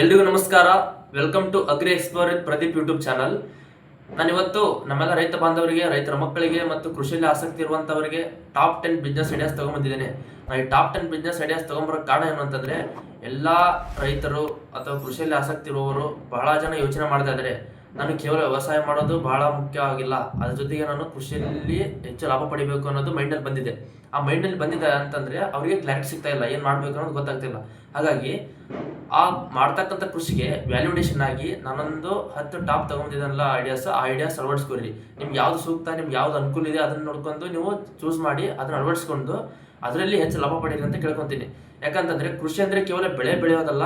ಎಲ್ರಿಗೂ ನಮಸ್ಕಾರ. Welcome to agri explore with Pradeep YouTube channel ನಾನಿವತ್ತು ನಮ್ಮೆಲ್ಲ ರೈತ ಬಾಂಧವರಿಗೆ, ರೈತರ ಮಕ್ಕಳಿಗೆ ಮತ್ತು ಕೃಷಿಯಲ್ಲಿ ಆಸಕ್ತಿ ಇರುವಂತವರಿಗೆ ಟಾಪ್ ಟೆನ್ ಬಿಸ್ನೆಸ್ ಐಡಿಯಾಸ್ ತಗೊಂಬಂದಿದ್ದೇನೆ ನಾನು ಈ ಟಾಪ್ ಟೆನ್ ಬಿಸ್ನೆಸ್ ಐಡಿಯಾಸ್ ತಗೊಂಬರೋ ಕಾರಣ ಏನು ಅಂತಂದ್ರೆ, ಎಲ್ಲ ರೈತರು ಅಥವಾ ಕೃಷಿಯಲ್ಲಿ ಆಸಕ್ತಿ ಇರುವವರು ಬಹಳ ಜನ ಯೋಚನೆ ಮಾಡ್ತಾ ನಾನು ಕೇವಲ ವ್ಯವಸಾಯ ಮಾಡೋದು ಬಹಳ ಮುಖ್ಯ ಆಗಿಲ್ಲ. ಅದ್ರ ಜೊತೆಗೆ ನಾನು ಕೃಷಿಯಲ್ಲಿ ಹೆಚ್ಚು ಲಾಭ ಪಡಿಬೇಕು ಅನ್ನೋದು ಮೈಂಡಲ್ಲಿ ಬಂದಿದೆ. ಆ ಮೈಂಡಲ್ಲಿ ಬಂದಿದೆ ಅಂತಂದ್ರೆ ಅವರಿಗೆ ಕ್ಲಾರಿಟಿ ಸಿಗ್ತಾ ಇಲ್ಲ. ಏನು ಮಾಡ್ಬೇಕು ಅನ್ನೋದು ಗೊತ್ತಾಗ್ತಿಲ್ಲ. ಹಾಗಾಗಿ ಆ ಮಾಡ್ತಕ್ಕಂಥ ಕೃಷಿಗೆ ವ್ಯಾಲ್ಯೂಡೇಷನ್ ಆಗಿ ನಾನೊಂದು ಹತ್ತು ಟಾಪ್ ತಗೊಂಡಿದ್ದಲ್ಲ ಐಡಿಯಾಸ್ ಆ ಐಡಿಯಾಸ್ ಅಳವಡಿಸ್ಕೊಳ್ಳಿ ನಿಮ್ಗೆ ಯಾವ್ದು ಸೂಕ್ತ, ನಿಮ್ಗೆ ಯಾವ್ದು ಅನುಕೂಲ ಇದೆ ಅದನ್ನ ನೋಡ್ಕೊಂಡು ನೀವು ಚೂಸ್ ಮಾಡಿ ಅದನ್ನ ಅಳವಡಿಸ್ಕೊಂಡು ಅದರಲ್ಲಿ ಹೆಚ್ಚು ಲಾಭ ಪಡೀರಿ ಅಂತ ಕೇಳ್ಕೊತೀನಿ. ಯಾಕಂತಂದ್ರೆ ಕೃಷಿ ಅಂದ್ರೆ ಕೇವಲ ಬೆಳೆ ಬೆಳೆಯೋದಲ್ಲ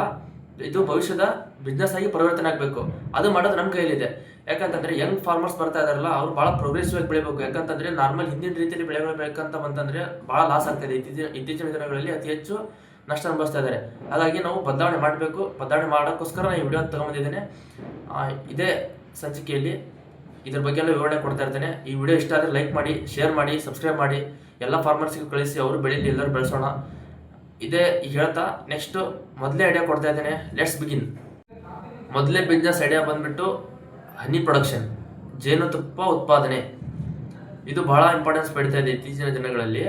ಇದು ಭವಿಷ್ಯದ ಬಿಸ್ನೆಸ್ ಆಗಿ ಪರಿವರ್ತನೆ ಆಗಬೇಕು. ಅದು ಮಾಡೋದು ನಮ್ಮ ಕೈಲಿದೆ ಯಾಕಂತಂದ್ರೆ ಯಂಗ್ ಫಾರ್ಮರ್ಸ್ ಬರ್ತಾ ಇದಾರಲ್ಲ ಅವ್ರು ಬಹಳ ಪ್ರೋಗ್ರೆಸಿವ್ ಆಗಿ ಬೆಳಿಬೇಕು. ಯಾಕಂತಂದ್ರೆ ನಾರ್ಮಲ್ ಹಿಂದಿನ ರೀತಿಯಲ್ಲಿ ಬೆಳೆಗಳು ಬೆಳಕಂತ ಬಂತಂದ್ರೆ ಬಹಳ ಲಾಸ್ ಆಗ್ತದೆ. ಇತ್ತೀಚಿನ ಇತ್ತೀಚಿನ ದಿನಗಳಲ್ಲಿ ಅತಿ ಹೆಚ್ಚು ನಷ್ಟ ಅನುಭವಿಸ್ತಾ ಇದ್ದಾರೆ ಹಾಗಾಗಿ ನಾವು ಬದಲಾವಣೆ ಮಾಡಬೇಕು. ಬದಲಾವಣೆ ಮಾಡೋಕ್ಕೋಸ್ಕರ ನಾನು ಈ ವಿಡಿಯೋ ತಗೊಂಬಂದಿದ್ದೇನೆ. ಆ, ಇದೇ ಸಂಚಿಕೆಯಲ್ಲಿ ಇದ್ರ ಬಗ್ಗೆ ಎಲ್ಲ ವಿವರಣೆ ಕೊಡ್ತಾ ಇರ್ತೇನೆ. ಈ ವಿಡಿಯೋ ಇಷ್ಟ ಆದರೆ ಲೈಕ್ ಮಾಡಿ ಶೇರ್ ಮಾಡಿ ಸಬ್ಸ್ಕ್ರೈಬ್ ಮಾಡಿ. ಎಲ್ಲ ಫಾರ್ಮರ್ಸ್ಗೆ ಕಳಿಸಿ ಅವರು ಬೆಳೀಲಿ ಎಲ್ಲರೂ ಬೆಳೆಸೋಣ. ಇದೇ ಹೇಳ್ತಾ ನೆಕ್ಸ್ಟ್ ಮೊದಲೇ ಐಡಿಯಾ ಕೊಡ್ತಾ ಇದ್ದೇನೆ. ಲೆಟ್ಸ್ ಬಿಗಿನ್ ಮೊದಲೇ ಬಿಸ್ನೆಸ್ ಐಡಿಯಾ ಬಂದ್ಬಿಟ್ಟು ಹನಿ ಪ್ರೊಡಕ್ಷನ್ ಜೇನುತುಪ್ಪ ಉತ್ಪಾದನೆ. ಇದು ಬಹಳ ಇಂಪಾರ್ಟೆನ್ಸ್ ಪಡಿತಾ ಇದೆ ಇತ್ತೀಚಿನ ದಿನಗಳಲ್ಲಿ.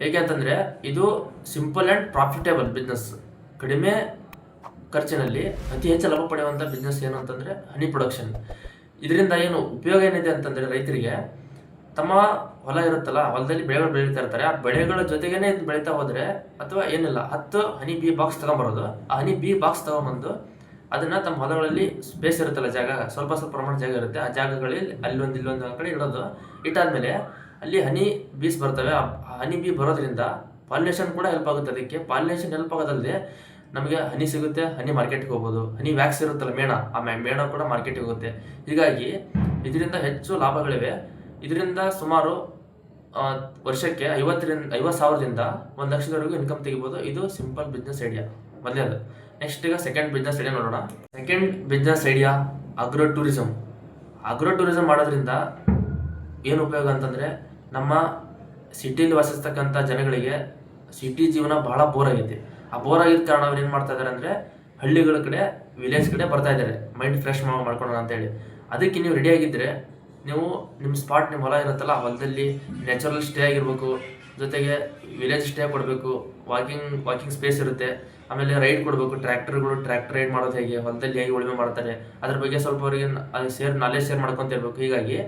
ಹೇಗೆ ಅಂತಂದರೆ, ಇದು ಸಿಂಪಲ್ ಆ್ಯಂಡ್ ಪ್ರಾಫಿಟೇಬಲ್ ಬಿಸ್ನೆಸ್ ಕಡಿಮೆ ಖರ್ಚಿನಲ್ಲಿ ಅತಿ ಹೆಚ್ಚು ಲಾಭ ಪಡೆಯುವಂಥ ಬಿಸ್ನೆಸ್ ಏನು ಅಂತಂದರೆ ಹನಿ ಪ್ರೊಡಕ್ಷನ್ ಇದರಿಂದ ಏನು ಉಪಯೋಗ ಏನಿದೆ ಅಂತಂದರೆ ರೈತರಿಗೆ ತಮ್ಮ ಹೊಲ ಇರುತ್ತಲ್ಲ ಹೊಲದಲ್ಲಿ ಬೆಳೆಗಳು ಬೆಳೀತಾ ಇರ್ತಾರೆ. ಆ ಬೆಳೆಗಳ ಜೊತೆಗೇನೆ ಇದು ಬೆಳೀತಾ ಹೋದರೆ ಅಥವಾ ಏನಿಲ್ಲ, ಹತ್ತು ಹನಿ ಬಿ ಬಾಕ್ಸ್ ತಗೊಂಬರೋದು. ಆ ಹನಿ ಬಿ ಬಾಕ್ಸ್ ತೊಗೊಂಬಂದು ಅದನ್ನ ತಮ್ಮ ಹೊಲಗಳಲ್ಲಿ ಸ್ಪೇಸ್ ಇರುತ್ತಲ್ಲ ಜಾಗ, ಸ್ವಲ್ಪ ಸ್ವಲ್ಪ ಪ್ರಮಾಣ ಜಾಗ ಇರುತ್ತೆ. ಆ ಜಾಗಗಳಲ್ಲಿ ಅಲ್ಲೊಂದು ಇಲ್ಲೊಂದು ಕಡೆ ಇಡೋದು. ಇಟ್ಟಾದ್ಮೇಲೆ ಅಲ್ಲಿ ಹನಿ ಬೀಸ್ ಬರ್ತವೆ. ಆ ಹನಿ ಬಿ ಬರೋದ್ರಿಂದ ಪಾಲಿನೇಷನ್ ಕೂಡ ಹೆಲ್ಪ್ ಆಗುತ್ತೆ ಅದಕ್ಕೆ. ಪಾಲಿನೇಷನ್ ಹೆಲ್ಪ್ ಆಗೋದಲ್ಲದೆ ನಮಗೆ ಹನಿ ಸಿಗುತ್ತೆ, ಹನಿ ಮಾರ್ಕೆಟ್ಗೆ ಹೋಗ್ಬೋದು. ಹನಿ ವ್ಯಾಕ್ಸ್ ಇರುತ್ತಲ್ಲ ಮೇಣ, ಆ ಮೇಣ ಕೂಡ ಮಾರ್ಕೆಟ್ಗೆ ಹೋಗುತ್ತೆ. ಹೀಗಾಗಿ ಇದರಿಂದ ಹೆಚ್ಚು ಲಾಭಗಳಿವೆ. ಇದರಿಂದ ಸುಮಾರು ವರ್ಷಕ್ಕೆ ಐವತ್ತರಿಂದ, ಐವತ್ತು ಸಾವಿರದಿಂದ ಒಂದು ಲಕ್ಷದವರೆಗೂ ಇನ್ಕಮ್ ತೆಗಿಬೋದು. ಇದು ಸಿಂಪಲ್ ಬಿಸ್ನೆಸ್ ಐಡಿಯಾ ಮೊದಲೇದು. ನೆಕ್ಸ್ಟ್ ಈಗ ಸೆಕೆಂಡ್ ಬಿಸ್ನೆಸ್ ಐಡಿಯಾ ನೋಡೋಣ. Second business idea agro tourism agro tourism ಮಾಡೋದ್ರಿಂದ ಏನು ಉಪಯೋಗ ಅಂತಂದರೆ, ನಮ್ಮ ಸಿಟಿಲಿ ವಾಸಿಸ್ತಕ್ಕಂಥ ಜನಗಳಿಗೆ ಸಿಟಿ ಜೀವನ ಬಹಳ ಬೋರ್ ಆಗೈತಿ. ಆ ಬೋರ್ ಆಗಿದ್ದ ಕಾರಣ ಅವ್ರು ಏನು ಮಾಡ್ತಾ ಇದ್ದಾರೆ ಅಂದರೆ, ಹಳ್ಳಿಗಳ ಕಡೆ ವಿಲೇಜ್ ಕಡೆ ಬರ್ತಾ ಇದ್ದಾರೆ ಮೈಂಡ್ ಫ್ರೆಶ್ ಮಾಡ್ಕೊಳ್ಳೋಣ ಅಂತೇಳಿ. ಅದಕ್ಕೆ ನೀವು ರೆಡಿ ಆಗಿದ್ರೆ ನೀವು ನಿಮ್ಮ ಸ್ಪಾಟ್ ನಿಮ್ಮ ಹೊಲ ಇರುತ್ತಲ್ಲ ಹೊಲದಲ್ಲಿ ನ್ಯಾಚುರಲ್ ಸ್ಟೇ ಆಗಿರಬೇಕು. ಜೊತೆಗೆ ವಿಲೇಜ್ ಸ್ಟೇ ಕೊಡಬೇಕು. ವಾಕಿಂಗ್ ವಾಕಿಂಗ್ ಸ್ಪೇಸ್ ಇರುತ್ತೆ. ಆಮೇಲೆ ರೈಡ್ ಕೊಡಬೇಕು. ಟ್ರ್ಯಾಕ್ಟರ್ಗಳು ಟ್ರ್ಯಾಕ್ಟರ್ ರೈಡ್ ಮಾಡೋದು ಹೇಗೆ, ಹೊಲದಲ್ಲಿ ಹೇಗೆ ಉಳುಮೆ ಮಾಡ್ತಾರೆ, ಅದ್ರ ಬಗ್ಗೆ ಸ್ವಲ್ಪ ಅವರಿಗೆ ಶೇರ್ ನಾಲೆಜ್ ಶೇರ್ ಮಾಡ್ಕೊಂತ ಇರಬೇಕು. ಹೀಗಾಗಿ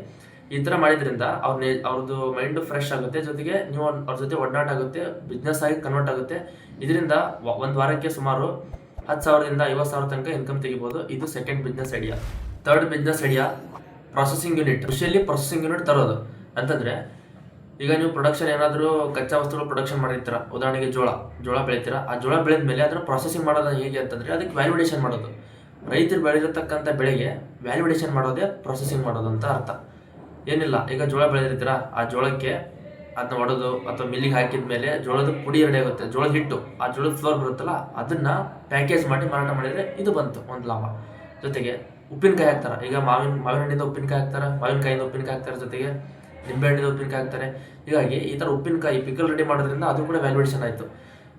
ಈ ಥರ ಮಾಡಿದ್ರಿಂದ ಅವ್ರ ನೇ ಅವ್ರದ್ದು ಮೈಂಡು ಫ್ರೆಶ್ ಆಗುತ್ತೆ. ಜೊತೆಗೆ ನೀವು ಅವ್ರ ಜೊತೆ ಒಡನಾಟ ಆಗುತ್ತೆ ಬಿಸ್ನೆಸ್ ಆಗಿ ಕನ್ವರ್ಟ್ ಆಗುತ್ತೆ. ಇದರಿಂದ ಒಂದು ವಾರಕ್ಕೆ ಸುಮಾರು ಹತ್ತು ಸಾವಿರದಿಂದ ಐವತ್ತು ಸಾವಿರ ತನಕ ಇನ್ಕಮ್ ತೆಗಿಬೋದು. ಇದು second business idea third business idea processing unit ಕೃಷಿಯಲ್ಲಿ ಪ್ರೊಸೆಸಿಂಗ್ ಯೂನಿಟ್ ತರೋದು. ಅಂತಂದರೆ, ಈಗ ನೀವು ಪ್ರೊಡಕ್ಷನ್ ಏನಾದರೂ ಕಚ್ಚಾ ವಸ್ತುಗಳು ಪ್ರೊಡಕ್ಷನ್ ಮಾಡಿರ್ತೀರ, ಉದಾಹರಣೆಗೆ ಜೋಳ ಜೋಳ ಬೆಳಿತೀರ, ಆ ಜೋಳ ಬೆಳೆದ ಮೇಲೆ ಅದನ್ನು ಪ್ರೊಸೆಸಿಂಗ್ ಮಾಡೋದು ಹೇಗೆ ಅಂತಂದರೆ ಅದಕ್ಕೆ ವ್ಯಾಲ್ಯೂಡೇಷನ್ ಮಾಡೋದು. ರೈತರು ಬೆಳೆದಿರತಕ್ಕಂಥ ಬೆಳೆಗೆ ವ್ಯಾಲ್ಯೂಡೇಷನ್ ಮಾಡೋದೇ ಪ್ರೊಸೆಸಿಂಗ್ ಮಾಡೋದು ಅಂತ ಅರ್ಥ. ಏನಿಲ್ಲ, ಈಗ ಜೋಳ ಬೆಳೆದಿರ್ತೀರ, ಆ ಜೋಳಕ್ಕೆ ಅದನ್ನ ಒಡೆದು ಅಥವಾ ಮಿಲ್ಲಿಗೆ ಹಾಕಿದ ಮೇಲೆ ಜೋಳದ ಪುಡಿ ರೆಡಿ ಆಗುತ್ತೆ, ಜೋಳದ ಹಿಟ್ಟು, ಆ ಜೋಳದ ಫ್ಲೋರ್ ಬರುತ್ತಲ್ಲ, ಅದನ್ನ ಪ್ಯಾಕೇಜ್ ಮಾಡಿ ಮಾರಾಟ ಮಾಡಿದ್ರೆ ಇದು ಬಂತು, ಒಂದು ಲಾಭ. ಜೊತೆಗೆ ಉಪ್ಪಿನಕಾಯಿ ಹಾಕ್ತಾರೆ. ಈಗ ಮಾವಿನ ಮಾವಿನ ಹಣ್ಣಿಂದ ಉಪ್ಪಿನಕಾಯಿ ಹಾಕ್ತಾರೆ ಮಾವಿನಕಾಯಿಂದ ಉಪ್ಪಿನಕಾಯಿ ಹಾಕ್ತಾರೆ ಜೊತೆಗೆ ನಿಂಬೆ ಹಣ್ಣಿಂದ ಉಪ್ಪಿನಕಾಯಿ ಹಾಕ್ತಾರೆ. ಹೀಗಾಗಿ ಈ ಥರ ಉಪ್ಪಿನಕಾಯಿ ಪಿಕಲ್ ರೆಡಿ ಮಾಡೋದ್ರಿಂದ ಅದು ಕೂಡ ವ್ಯಾಲ್ಯೂಡೇಷನ್ ಆಯಿತು.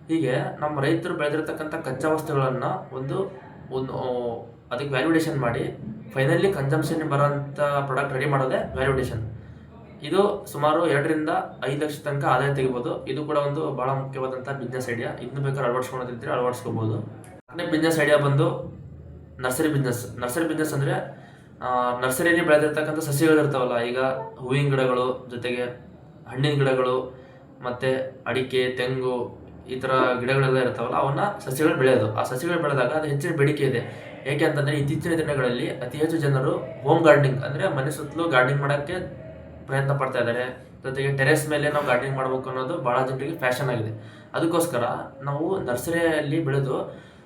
ಹೀಗೆ ನಮ್ಮ ರೈತರು ಬೆಳೆದಿರ್ತಕ್ಕಂಥ ಕಚ್ಚಾ ವಸ್ತುಗಳನ್ನು ಒಂದು ಒಂದು ಅದಕ್ಕೆ ವ್ಯಾಲ್ಯೂಡೇಷನ್ ಮಾಡಿ ಫೈನಲಿ ಕನ್ಸಂಪ್ಷನ್ ಬರೋಂಥ ಪ್ರಾಡಕ್ಟ್ ರೆಡಿ ಮಾಡೋದೇ ವ್ಯಾಲ್ಯೂಡೇಷನ್ ಇದು ಸುಮಾರು ಎರಡರಿಂದ ಐದು ಲಕ್ಷ ತನಕ ಆದಾಯ ತೆಗಿಬೋದು. ಇದು ಕೂಡ ಒಂದು ಭಾಳ ಮುಖ್ಯವಾದಂಥ ಬಿಸ್ನೆಸ್ ಐಡಿಯಾ ಇದನ್ನು ಬೇಕಾದ್ರೆ ಅಳವಡಿಸ್ಕೊಳೋದಿದ್ರೆ ಅಳವಡಿಸ್ಕೋಬೋದು. ಅದೇ ಬಿಸ್ನೆಸ್ ಐಡಿಯಾ ಬಂದು ನರ್ಸರಿ ಬಿಸ್ನೆಸ್ ನರ್ಸರಿ ಬಿಸ್ನೆಸ್ ಅಂದರೆ ನರ್ಸರಿಯಲ್ಲಿ ಬೆಳೆದಿರ್ತಕ್ಕಂಥ ಸಸ್ಯಗಳಿರ್ತಾವಲ್ಲ ಈಗ ಹೂವಿನ ಗಿಡಗಳು, ಜೊತೆಗೆ ಹಣ್ಣಿನ ಗಿಡಗಳು, ಮತ್ತು ಅಡಿಕೆ, ತೆಂಗು, ಈ ಥರ ಗಿಡಗಳೆಲ್ಲ ಇರ್ತಾವಲ್ಲ, ಅವನ್ನ ಸಸ್ಯಗಳು ಬೆಳೆಯೋದು. ಆ ಸಸ್ಯಗಳು ಬೆಳೆದಾಗ ಅದು ಹೆಚ್ಚಿನ ಬೇಡಿಕೆ ಇದೆ. ಏಕೆ ಅಂತಂದರೆ, ಇತ್ತೀಚಿನ ದಿನಗಳಲ್ಲಿ ಅತಿ ಹೆಚ್ಚು ಜನರು ಹೋಮ್ ಗಾರ್ಡನಿಂಗ್ ಅಂದರೆ ಮನೆ ಸುತ್ತಲೂ ಗಾರ್ಡನಿಂಗ್ ಮಾಡೋಕ್ಕೆ ಪ್ರಯತ್ನ ಪಡ್ತಾ ಇದ್ದಾರೆ. ಜೊತೆಗೆ ಟೆರೆಸ್ ಮೇಲೆ ನಾವು ಗಾರ್ಡನಿಂಗ್ ಮಾಡಬೇಕು ಅನ್ನೋದು ಭಾಳ ಜನರಿಗೆ ಫ್ಯಾಷನ್ ಆಗಿದೆ. ಅದಕ್ಕೋಸ್ಕರ ನಾವು ನರ್ಸರಿಯಲ್ಲಿ ಬೆಳೆದು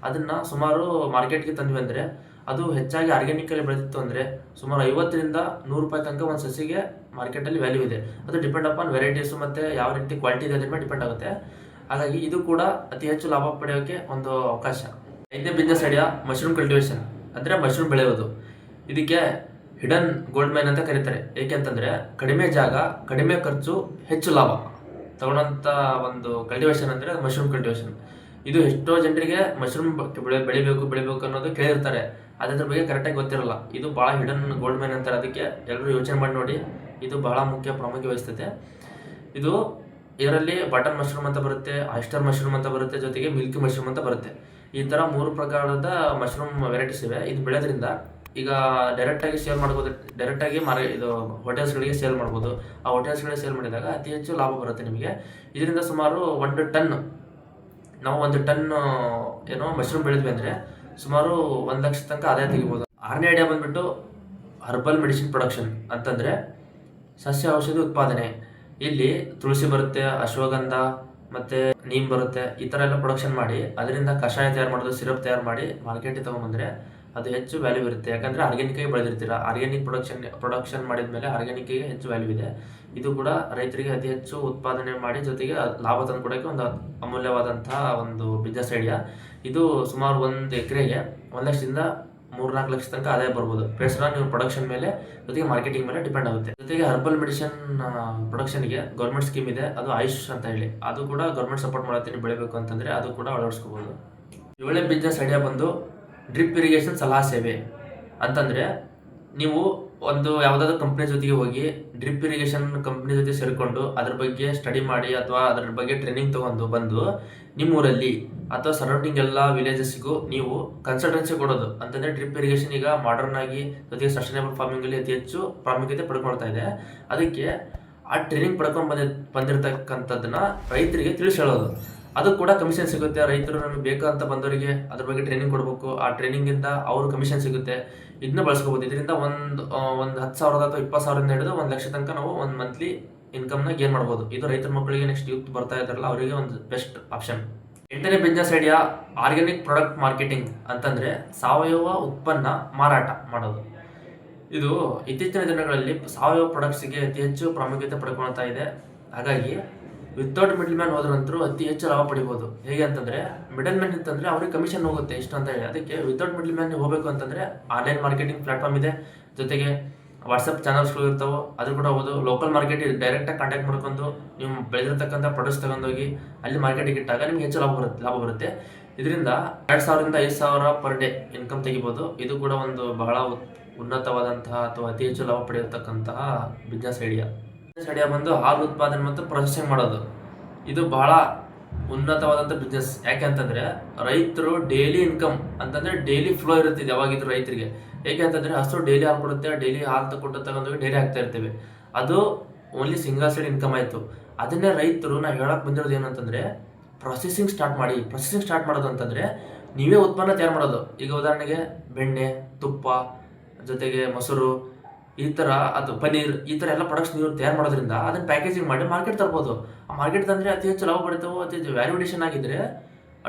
ಅದನ್ನ ಸುಮಾರು ಮಾರ್ಕೆಟ್ಗೆ ತಂದ್ವಿ ಅಂದರೆ ಅದು ಹೆಚ್ಚಾಗಿ ಆರ್ಗ್ಯಾನಿಕಲ್ಲಿ ಬೆಳೆದಿತ್ತು ಅಂದರೆ ಸುಮಾರು ಐವತ್ತರಿಂದ ನೂರು ರೂಪಾಯಿ ತನಕ ಒಂದು ಸಸಿಗೆ ಮಾರ್ಕೆಟಲ್ಲಿ ವ್ಯಾಲ್ಯೂ ಇದೆ. ಅದು ಡಿಪೆಂಡ್ ಅಪಾನ್ ವೆರೈಟೀಸು ಮತ್ತು ಯಾವ ರೀತಿ ಕ್ವಾಲಿಟಿ ಇದೆ ಅದ್ರ ಮೇಲೆ ಡಿಪೆಂಡ್ ಆಗುತ್ತೆ. ಹಾಗಾಗಿ ಇದು ಕೂಡ ಅತಿ ಹೆಚ್ಚು ಲಾಭ ಪಡೆಯೋಕ್ಕೆ ಒಂದು ಅವಕಾಶ. ಐದನೇ ಬಿಸ್ನೆಸ್ ಐಡಿಯಾ ಮಶ್ರೂಮ್ ಕಲ್ಟಿವೇಷನ್ ಅಂದರೆ ಮಶ್ರೂಮ್ ಬೆಳೆಯೋದು ಇದಕ್ಕೆ ಹಿಡನ್ ಗೋಲ್ಡ್ ಮೈನ್ ಅಂತ ಕರೀತಾರೆ. ಏಕೆಂತಂದ್ರೆ ಕಡಿಮೆ ಜಾಗ, ಕಡಿಮೆ ಖರ್ಚು, ಹೆಚ್ಚು ಲಾಭ. ತಗೊಳ್ಳೋಂಥ ಒಂದು ಕಲ್ಟಿವೇಶನ್ ಅಂದರೆ ಮಶ್ರೂಮ್ ಕಲ್ಟಿವೇಶನ್ ಇದು ಎಷ್ಟೋ ಜನರಿಗೆ ಮಶ್ರೂಮ್ ಬೆಳೆ, ಬೆಳಿಬೇಕು ಬೆಳಿಬೇಕು ಅನ್ನೋದು ಕೇಳಿರ್ತಾರೆ. ಅದ್ರ ಬಗ್ಗೆ ಕರೆಕ್ಟಾಗಿ ಗೊತ್ತಿರಲ್ಲ. ಇದು ಭಾಳ ಹಿಡನ್ ಗೋಲ್ಡ್ ಮೈನ್ ಅಂತಾರೆ. ಅದಕ್ಕೆ ಎಲ್ಲರೂ ಯೋಚನೆ ಮಾಡಿ ನೋಡಿ. ಇದು ಬಹಳ ಮುಖ್ಯ ಪ್ರಾಮುಖ್ಯ ವಹಿಸ್ತದೆ ಇದು ಇದರಲ್ಲಿ ಬಟನ್ ಮಶ್ರೂಮ್ ಅಂತ ಬರುತ್ತೆ ಆಯಿಸ್ಟರ್ ಮಶ್ರೂಮ್ ಅಂತ ಬರುತ್ತೆ, ಜೊತೆಗೆ ಮಿಲ್ಕಿ ಮಶ್ರೂಮ್ ಅಂತ ಬರುತ್ತೆ. ಈ ಥರ ಮೂರು ಪ್ರಕಾರದ ಮಶ್ರೂಮ್ ವೆರೈಟೀಸ್ ಇವೆ. ಇದು ಬೆಳೆದ್ರಿಂದ ಈಗ ಡೈರೆಕ್ಟಾಗಿ ಸೇಲ್ ಮಾಡ್ಬೋದು. ಡೈರೆಕ್ಟಾಗಿ ಮಾರ, ಇದು ಹೋಟೆಲ್ಸ್ಗಳಿಗೆ ಸೇಲ್ ಮಾಡ್ಬೋದು. ಆ ಹೋಟೆಲ್ಸ್ಗಳಿಗೆ ಸೇಲ್ ಮಾಡಿದಾಗ ಅತಿ ಹೆಚ್ಚು ಲಾಭ ಬರುತ್ತೆ ನಿಮಗೆ. ಇದರಿಂದ ಸುಮಾರು ಒಂದು ಟನ್ ನಾವು ಒಂದು ಟನ್, ಏನೋ ಮಶ್ರೂಮ್ ಬೆಳೆದ್ವಿ ಅಂದರೆ ಸುಮಾರು ಒಂದು ಲಕ್ಷ ತನಕ ಆದಾಯ ತೆಗಿಬೋದು. ಆರನೇ ಐಡಿಯಾ ಬಂದ್ಬಿಟ್ಟು ಹರ್ಬಲ್ ಮೆಡಿಸಿನ್ ಪ್ರೊಡಕ್ಷನ್ ಅಂತಂದರೆ ಸಸ್ಯ ಔಷಧಿ ಉತ್ಪಾದನೆ. ಇಲ್ಲಿ ತುಳಸಿ ಬರುತ್ತೆ, ಅಶ್ವಗಂಧ ಮತ್ತೆ ನೀಮ್ ಬರುತ್ತೆ, ಈ ಥರ ಎಲ್ಲ ಪ್ರೊಡಕ್ಷನ್ ಮಾಡಿ, ಅದರಿಂದ ಕಷಾಯ ತಯಾರು ಮಾಡೋದು ಸಿರಪ್ ತಯಾರು ಮಾಡಿ, ಮಾರ್ಕೆಟಿಗೆ ತೊಗೊಂಬಂದ್ರೆ ಅದು ಹೆಚ್ಚು ವ್ಯಾಲ್ಯೂ ಇರುತ್ತೆ. ಯಾಕಂದರೆ ಆರ್ಗ್ಯಾನಿಕ್ಕಾಗಿ ಬೆಳೆದಿರ್ತೀರ. ಆರ್ಗ್ಯಾನಿಕ್ ಪ್ರೊಡಕ್ಷನ್ ಪ್ರೊಡಕ್ಷನ್ ಮಾಡಿದ ಮೇಲೆ ಆರ್ಗ್ಯಾನಿಕ್ಕಿಗೆ ಹೆಚ್ಚು ವ್ಯಾಲ್ಯೂ ಇದೆ. ಇದು ಕೂಡ ರೈತರಿಗೆ ಅತಿ ಹೆಚ್ಚು ಉತ್ಪಾದನೆ ಮಾಡಿ ಜೊತೆಗೆ ಲಾಭ ತಂದು ಕೊಡೋಕ್ಕೆ ಒಂದು ಅಮೂಲ್ಯವಾದಂತಹ ಒಂದು ಬಿಸ್ನೆಸ್ ಐಡಿಯಾ ಇದು ಸುಮಾರು ಒಂದು ಎಕರೆಗೆ ಒಂದು ಲಕ್ಷದಿಂದ ಮೂರ್ನಾಲ್ಕು ಲಕ್ಷ ತನಕ ಆದಾಯ ಬರ್ಬೋದು. ಪ್ರೆಸರ ನೀವು ಪ್ರೊಡಕ್ಷನ್ ಮೇಲೆ ಜೊತೆಗೆ ಮಾರ್ಕೆಟಿಂಗ್ ಮೇಲೆ ಡಿಪೆಂಡ್ ಆಗುತ್ತೆ. ಜೊತೆಗೆ ಹರ್ಬಲ್ ಮೆಡಿಸಿನ್ ಪ್ರೊಡಕ್ಷನ್ಗೆ ಗೌರ್ಮೆಂಟ್ ಸ್ಕೀಮ್ ಇದೆ. ಅದು ಆಯುಷ್ ಅಂತ ಹೇಳಿ. ಅದು ಕೂಡ ಗೌರ್ಮೆಂಟ್ ಸಪೋರ್ಟ್ ಮಾಡತ್ತೀನಿ ಬೆಳಿಬೇಕು ಅಂತಂದ್ರೆ ಅದು ಕೂಡ ಅಳವಡಿಸ್ಕೋಬಹುದು ಏಳನೇ ಬಿಸ್ನೆಸ್ ಐಡಿಯಾ ಬಂದು ಡ್ರಿಪ್ ಇರಿಗೇಷನ್ ಸಲಹಾ ಸೇವೆ ಅಂತಂದ್ರೆ ನೀವು ಒಂದು ಯಾವುದಾದ್ರೂ ಕಂಪ್ನಿ ಜೊತೆಗೆ ಹೋಗಿ ಡ್ರಿಪ್ ಇರಿಗೇಷನ್ ಕಂಪ್ನಿ ಜೊತೆ ಸೇರಿಕೊಂಡು ಅದ್ರ ಬಗ್ಗೆ ಸ್ಟಡಿ ಮಾಡಿ ಅಥವಾ ಅದ್ರ ಬಗ್ಗೆ ಟ್ರೈನಿಂಗ್ ತಗೊಂಡು ಬಂದು ನಿಮ್ಮೂರಲ್ಲಿ ಅಥವಾ ಸರೌಂಡಿಂಗ್ ಎಲ್ಲ ವಿಲೇಜಸ್ಗೂ ನೀವು ಕನ್ಸಲ್ಟೆನ್ಸಿ ಕೊಡೋದು. ಅಂತಂದ್ರೆ ಡ್ರಿಪ್ ಇರಿಗೇಷನ್ ಈಗ ಮಾಡರ್ನ್ ಆಗಿ ಜೊತೆಗೆ ಸಸ್ಟೈನಬಲ್ ಫಾರ್ಮಿಂಗ್ ಅಲ್ಲಿ ಅತಿ ಹೆಚ್ಚು ಪ್ರಾಮುಖ್ಯತೆ ಪಡ್ಕೊಳ್ತಾ ಇದೆ. ಅದಕ್ಕೆ ಆ ಟ್ರೈನಿಂಗ್ ಪಡ್ಕೊಂಡು ಬಂದ ಬಂದಿರತಕ್ಕಂಥದ್ದನ್ನ ರೈತರಿಗೆ ತಿಳಿಸಿ ಹೇಳೋದು. ಅದು ಕೂಡ ಕಮಿಷನ್ ಸಿಗುತ್ತೆ. ರೈತರು ನಮಗೆ ಬೇಕಂತ ಬಂದವರಿಗೆ ಅದ್ರ ಬಗ್ಗೆ ಟ್ರೈನಿಂಗ್ ಕೊಡಬೇಕು. ಆ ಟ್ರೈನಿಂಗಿಂದ ಅವರು ಕಮಿಷನ್ ಸಿಗುತ್ತೆ. ಇದನ್ನ ಬಳಸ್ಕೋಬೋದು. ಇದರಿಂದ ಒಂದು ಒಂದು ಹತ್ತು ಸಾವಿರದ ಅಥವಾ ಇಪ್ಪತ್ತು ಸಾವಿರದಿಂದ ಹಿಡಿದು ಒಂದು ಲಕ್ಷ ತನಕ ನಾವು ಒಂದು ಮಂತ್ಲಿ ಇನ್ಕಮ್ನ ಗೇನ್ ಮಾಡ್ಬೋದು. ಇದು ರೈತರ ಮಕ್ಕಳಿಗೆ ನೆಕ್ಸ್ಟ್ ಯೂತ್ ಬರ್ತಾ ಇದ್ದಾರಲ್ಲ, ಅವರಿಗೆ ಒಂದು ಬೆಸ್ಟ್ ಆಪ್ಷನ್ ಎಂಟನೇ business idea organic product marketing ಅಂತಂದರೆ ಸಾವಯವ ಉತ್ಪನ್ನ ಮಾರಾಟ ಮಾಡೋದು. ಇದು ಇತ್ತೀಚಿನ ದಿನಗಳಲ್ಲಿ ಸಾವಯವ ಪ್ರಾಡಕ್ಟ್ಸ್ಗೆ ಅತಿ ಹೆಚ್ಚು ಪ್ರಾಮುಖ್ಯತೆ ಪಡ್ಕೊಳ್ತಾ ಇದೆ. ಹಾಗಾಗಿ ವಿತೌಟ್ ಮಿಡಲ್ ಮ್ಯಾನ್ ಹೋದ್ರಂತರೂ ಅತಿ ಹೆಚ್ಚು ಲಾಭ ಪಡಿಬೋದು. ಹೇಗೆ ಅಂತಂದ್ರೆ ಮಿಡಲ್ ಮ್ಯಾನ್ ಅಂತಂದರೆ ಅವ್ರಿಗೆ ಕಮಿಷನ್ ಹೋಗುತ್ತೆ ಇಷ್ಟು ಅಂತ ಹೇಳಿ. ಅದಕ್ಕೆ ವಿತೌಟ್ ಮಿಡಲ್ ಮ್ಯಾನ್ ಹೋಗಬೇಕು ಅಂತಂದ್ರೆ ಆನ್ಲೈನ್ ಮಾರ್ಕೆಟಿಂಗ್ ಪ್ಲಾಟ್ಫಾರ್ಮ್ ಇದೆ. ಜೊತೆಗೆ ವಾಟ್ಸಪ್ ಚಾನಲ್ಸ್ಗಳು ಇರ್ತಾವೆ. ಅದು ಕೂಡ ಹೋಗೋದು ಲೋಕಲ್ ಮಾರ್ಕೆಟ್ ಡೈರೆಕ್ಟಾಗಿ ಕಾಂಟ್ಯಾಕ್ಟ್ ಮಾಡ್ಕೊಂಡು ನೀವು ಬೆಳೆದಿರ್ತಕ್ಕಂಥ ಪ್ರೊಡಕ್ಟ್ಸ್ ತಗೊಂಡೋಗಿ ಅಲ್ಲಿ ಮಾರ್ಕೆಟಿಗೆ ಇಟ್ಟಾಗ ನಿಮ್ಗೆ ಹೆಚ್ಚು ಲಾಭ ಬರುತ್ತೆ ಲಾಭ ಬರುತ್ತೆ. ಇದರಿಂದ ಎರಡು ಸಾವಿರದಿಂದ ಐದು ಸಾವಿರ ಪರ್ ಡೇ ಇನ್ಕಮ್ ತೆಗಿಬೋದು. ಇದು ಕೂಡ ಒಂದು ಬಹಳ ಉನ್ನತವಾದಂತಹ ಅಥವಾ ಅತಿ ಹೆಚ್ಚು ಲಾಭ ಪಡೆಯತಕ್ಕಂತಹ ಬಿಸ್ನೆಸ್ ಐಡಿಯಾ ಐಡಿಯಾ ಬಂದು ಹಾಲು ಉತ್ಪಾದನೆ ಮತ್ತು ಪ್ರೊಸೆಸಿಂಗ್ ಮಾಡೋದು. ಇದು ಬಹಳ ಉನ್ನತವಾದಂಥ ಬಿಸ್ನೆಸ್ ಯಾಕೆ ಅಂತಂದ್ರೆ ರೈತರು ಡೈಲಿ ಇನ್ಕಮ್ ಅಂತಂದ್ರೆ ಡೈಲಿ ಫ್ಲೋ ಇರುತ್ತೆ ಯಾವಾಗಿದ್ರು ರೈತರಿಗೆ. ಏಕೆ ಅಂತಂದ್ರೆ ಹಸು ಡೈಲಿ ಹಾಲು ಕೊಡುತ್ತೆ ಡೈಲಿ ಹಾಲು ತಗೊಟ್ಟು ತಗೊಂಡು ಡೈಲಿ ಹಾಕ್ತಾ ಇರ್ತೇವೆ. ಅದು ಓನ್ಲಿ ಸಿಂಗಲ್ ಸೈಡ್ ಇನ್ಕಮ್ ಆಯಿತು. ಅದನ್ನೇ ರೈತರು ನಾವು ಹೇಳಕ್ ಬಂದಿರೋದು ಏನಂತಂದರೆ ಪ್ರೊಸೆಸಿಂಗ್ ಸ್ಟಾರ್ಟ್ ಮಾಡಿ. ಪ್ರೊಸೆಸಿಂಗ್ ಸ್ಟಾರ್ಟ್ ಮಾಡೋದು ಅಂತಂದ್ರೆ ನೀವೇ ಉತ್ಪನ್ನ ತಯಾರು ಮಾಡೋದು. ಈಗ ಉದಾಹರಣೆಗೆ ಬೆಣ್ಣೆ, ತುಪ್ಪ, ಜೊತೆಗೆ ಮೊಸರು ಈ ಥರ, ಅದು ಪನ್ನೀರ್, ಈ ಥರ ಎಲ್ಲ ಪ್ರಾಡಕ್ಟ್ಸ್ ನೀವು ತಯಾರು ಮಾಡೋದ್ರಿಂದ ಅದನ್ನ ಪ್ಯಾಕೇಜಿಂಗ್ ಮಾಡಿ ಮಾರ್ಕೆಟ್ ತರ್ಬೋದು. ಆ ಮಾರ್ಕೆಟ್ ತಂದರೆ ಅತಿ ಹೆಚ್ಚು ಲಾಭ ಪಡಿತಾವೋ ಅತಿ ಹೆಚ್ಚು ವ್ಯಾಲ್ಯೂಡೇಷನ್ ಆಗಿದ್ರೆ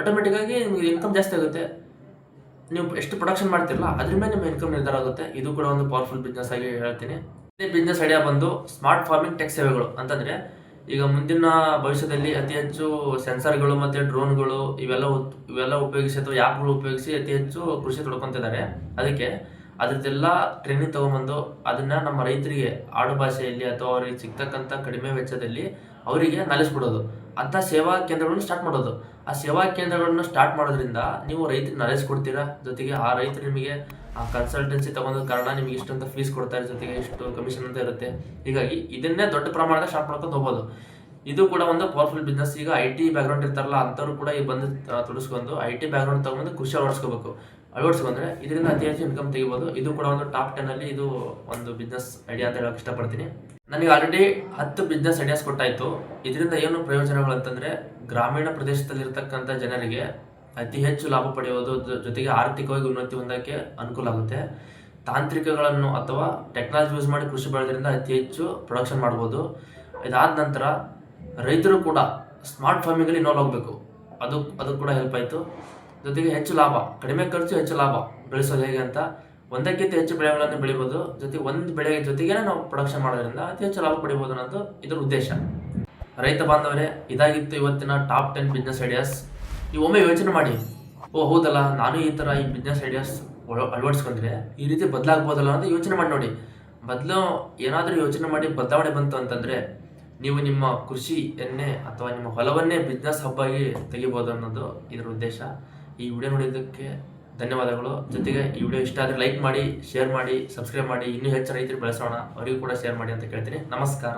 ಆಟೋಮೆಟಿಕ್ಕಾಗಿ ನಿಮಗೆ ಇನ್ಕಮ್ ಜಾಸ್ತಿ ಆಗುತ್ತೆ. ನೀವು ಎಷ್ಟು ಪ್ರೊಡಕ್ಷನ್ ಮಾಡ್ತಿರಲ್ಲ, ಅದ್ರ ಮೇಲೆ ನಿಮ್ಮ ಇನ್ಕಮ್ ನಿರ್ಧಾರ ಆಗುತ್ತೆ. ಇದು ಕೂಡ ಒಂದು ಪವರ್ಫುಲ್ ಬಿಸ್ನೆಸ್ ಆಗಿ ಹೇಳ್ತೀನಿ. ಇದೇ ಬಿಸ್ನೆಸ್ ಐಡಿಯಾ ಬಂದು ಸ್ಮಾರ್ಟ್ ಫಾರ್ಮಿಂಗ್ ಟೆಕ್ ಸೇವೆಗಳು ಅಂತಂದ್ರೆ, ಈಗ ಮುಂದಿನ ಭವಿಷ್ಯದಲ್ಲಿ ಅತಿ ಹೆಚ್ಚು ಸೆನ್ಸರ್ಗಳು ಮತ್ತೆ ಡ್ರೋನ್ಗಳು ಇವೆಲ್ಲ ಇವೆಲ್ಲ ಉಪಯೋಗಿಸಿ ಅಥವಾ ಆ್ಯಪ್ಗಳು ಉಪಯೋಗಿಸಿ ಅತಿ ಹೆಚ್ಚು ಕೃಷಿ ತೊಡ್ಕೊತಿದ್ದಾರೆ. ಅದಕ್ಕೆ ಅದ್ರದ್ದೆಲ್ಲ ಟ್ರೈನಿಂಗ್ ತಗೊಂಬಂದು ಅದನ್ನ ನಮ್ಮ ರೈತರಿಗೆ ಆಡು ಭಾಷೆಯಲ್ಲಿ ಅಥವಾ ಅವರಿಗೆ ಸಿಗ್ತಕ್ಕಂಥ ಕಡಿಮೆ ವೆಚ್ಚದಲ್ಲಿ ಅವರಿಗೆ ನಾಲೆಜ್ ಕೊಡೋದು ಅಂತ ಸೇವಾ ಕೇಂದ್ರಗಳನ್ನು ಸ್ಟಾರ್ಟ್ ಮಾಡೋದು. ಆ ಸೇವಾ ಕೇಂದ್ರಗಳನ್ನು ಸ್ಟಾರ್ಟ್ ಮಾಡೋದ್ರಿಂದ ನೀವು ರೈತರಿಗೆ ನಾಲೆಜ್ ಕೊಡ್ತೀರಾ ಜೊತೆಗೆ ಆ ರೈತರು ನಿಮಗೆ ಆ ಕನ್ಸಲ್ಟೆನ್ಸಿ ತಗೊಂಡ ಕಾರಣ ನಿಮಗೆ ಇಷ್ಟಂತ ಫೀಸ್ ಕೊಡ್ತಾರೆ, ಜೊತೆಗೆ ಇಷ್ಟು ಕಮಿಷನ್ ಅಂತ ಇರುತ್ತೆ. ಹೀಗಾಗಿ ಇದನ್ನೇ ದೊಡ್ಡ ಪ್ರಮಾಣದ ಸ್ಟಾರ್ಟ್ ಮಾಡ್ಕೊಂಡು ಹೋಗ್ಬೋದು. ಇದು ಕೂಡ ಒಂದು ಪವರ್ಫುಲ್ ಬಿಸ್ನೆಸ್ ಈಗ ಐ ಟಿ ಬ್ಯಾಕ್ಗ್ರೌಂಡ್ ಇರ್ತಾರಲ್ಲ, ಅಂಥವ್ರು ಕೂಡ ಈ ಬಂದು ತುಡಿಸ್ಕೊಂಡು ಐ ಟಿ ಬ್ಯಾಕ್ಗ್ರೌಂಡ್ ತಗೊಂಡು ಖುಷಿ ಅಳವಡಿಸ್ಕೋಬೇಕು. ಅಳವಡಿಸ್ಕೊಂಡ್ರೆ ಇದರಿಂದ ಅತಿ ಹೆಚ್ಚು ಇನ್ಕಮ್ ತೆಗಿಬೋದು. ಇದು ಕೂಡ ಒಂದು ಟಾಪ್ ಟೆನ್ ಅಲ್ಲಿ ಇದು ಒಂದು ಬಿಸ್ನೆಸ್ ಐಡಿಯಾ ಅಂತ ಹೇಳೋಕೆ ಇಷ್ಟಪಡ್ತೀನಿ. ನನಗೆ ಆಲ್ರೆಡಿ ಹತ್ತು ಬಿಸ್ನೆಸ್ ಐಡಿಯಾಸ್ ಕೊಟ್ಟಾಯ್ತು. ಇದರಿಂದ ಏನು ಪ್ರಯೋಜನಗಳು ಅಂತಂದ್ರೆ ಗ್ರಾಮೀಣ ಪ್ರದೇಶದಲ್ಲಿರ್ತಕ್ಕಂಥ ಜನರಿಗೆ ಅತಿ ಹೆಚ್ಚು ಲಾಭ ಪಡೆಯುವುದು ಜೊತೆಗೆ ಆರ್ಥಿಕವಾಗಿ ಉನ್ನತಿ ಹೊಂದಕ್ಕೆ ಅನುಕೂಲ ಆಗುತ್ತೆ. ತಾಂತ್ರಿಕಗಳನ್ನು ಅಥವಾ ಟೆಕ್ನಾಲಜಿ ಯೂಸ್ ಮಾಡಿ ಕೃಷಿ ಬೆಳೆದ್ರಿಂದ ಅತಿ ಹೆಚ್ಚು ಪ್ರೊಡಕ್ಷನ್ ಮಾಡ್ಬೋದು. ಇದಾದ ನಂತರ ರೈತರು ಕೂಡ ಸ್ಮಾರ್ಟ್ ಫಾರ್ಮಿಂಗಲ್ಲಿ ಇನ್ವಾಲ್ವ್ ಆಗಬೇಕು. ಅದು ಅದು ಕೂಡ ಹೆಲ್ಪ್ ಆಯಿತು. ಜೊತೆಗೆ ಹೆಚ್ಚು ಲಾಭ, ಕಡಿಮೆ ಖರ್ಚು, ಹೆಚ್ಚು ಲಾಭ ಬೆಳೆಸೋದು ಹೇಗೆ ಅಂತ ಒಂದಕ್ಕಿಂತ ಹೆಚ್ಚು ಬೆಳೆಗಳನ್ನು ಬೆಳಿಬೋದು ಜೊತೆಗೆ ಒಂದು ಬೆಳೆ ಜೊತೆಗೆ ನಾವು ಪ್ರೊಡಕ್ಷನ್ ಮಾಡೋದ್ರಿಂದ ಅತಿ ಹೆಚ್ಚು ಲಾಭ ಪಡಿಬೋದು ಅನ್ನೋದು ಇದರ ಉದ್ದೇಶ. ರೈತ ಬಾಂಧವರೇ, ಇದಾಗಿತ್ತು ಇವತ್ತಿನ ಟಾಪ್ ಟೆನ್ ಬಿಸ್ನೆಸ್ ಐಡಿಯಾಸ್ ನೀವು ಒಮ್ಮೆ ಯೋಚನೆ ಮಾಡಿ. ಓ, ಹೌದಲ್ಲ, ನಾನು ಈ ಥರ ಈ ಬಿಸ್ನೆಸ್ ಐಡಿಯಾಸ್ ಅಳವಡಿಸ್ಕೊಂಡ್ರೆ ಈ ರೀತಿ ಬದಲಾಗ್ಬೋದಲ್ಲ ಅಂತ ಯೋಚನೆ ಮಾಡಿ ನೋಡಿ. ಮೊದಲು ಏನಾದರೂ ಯೋಚನೆ ಮಾಡಿ ಬದಲಾವಣೆ ಬಂತು ಅಂತಂದರೆ ನೀವು ನಿಮ್ಮ ಕೃಷಿಯನ್ನೇ ಅಥವಾ ನಿಮ್ಮ ಹೊಲವನ್ನೇ ಬಿಸ್ನೆಸ್ ಹಬ್ಬಾಗಿ ತೆಗಿಬೋದು ಅನ್ನೋದು ಇದರ ಉದ್ದೇಶ. ಈ ವಿಡಿಯೋ ನೋಡಿದ್ದಕ್ಕೆ ಧನ್ಯವಾದಗಳು. ಜೊತೆಗೆ ಈ ವಿಡಿಯೋ ಇಷ್ಟ ಆದರೆ ಲೈಕ್ ಮಾಡಿ, ಶೇರ್ ಮಾಡಿ, ಸಬ್ಸ್ಕ್ರೈಬ್ ಮಾಡಿ. ಇನ್ನೂ ಹೆಚ್ಚು ರೈತರು ಬೆಳೆಸೋಣ. ಅವರಿಗೂ ಕೂಡ ಶೇರ್ ಮಾಡಿ ಅಂತ ಕೇಳ್ತೀನಿ. ನಮಸ್ಕಾರ.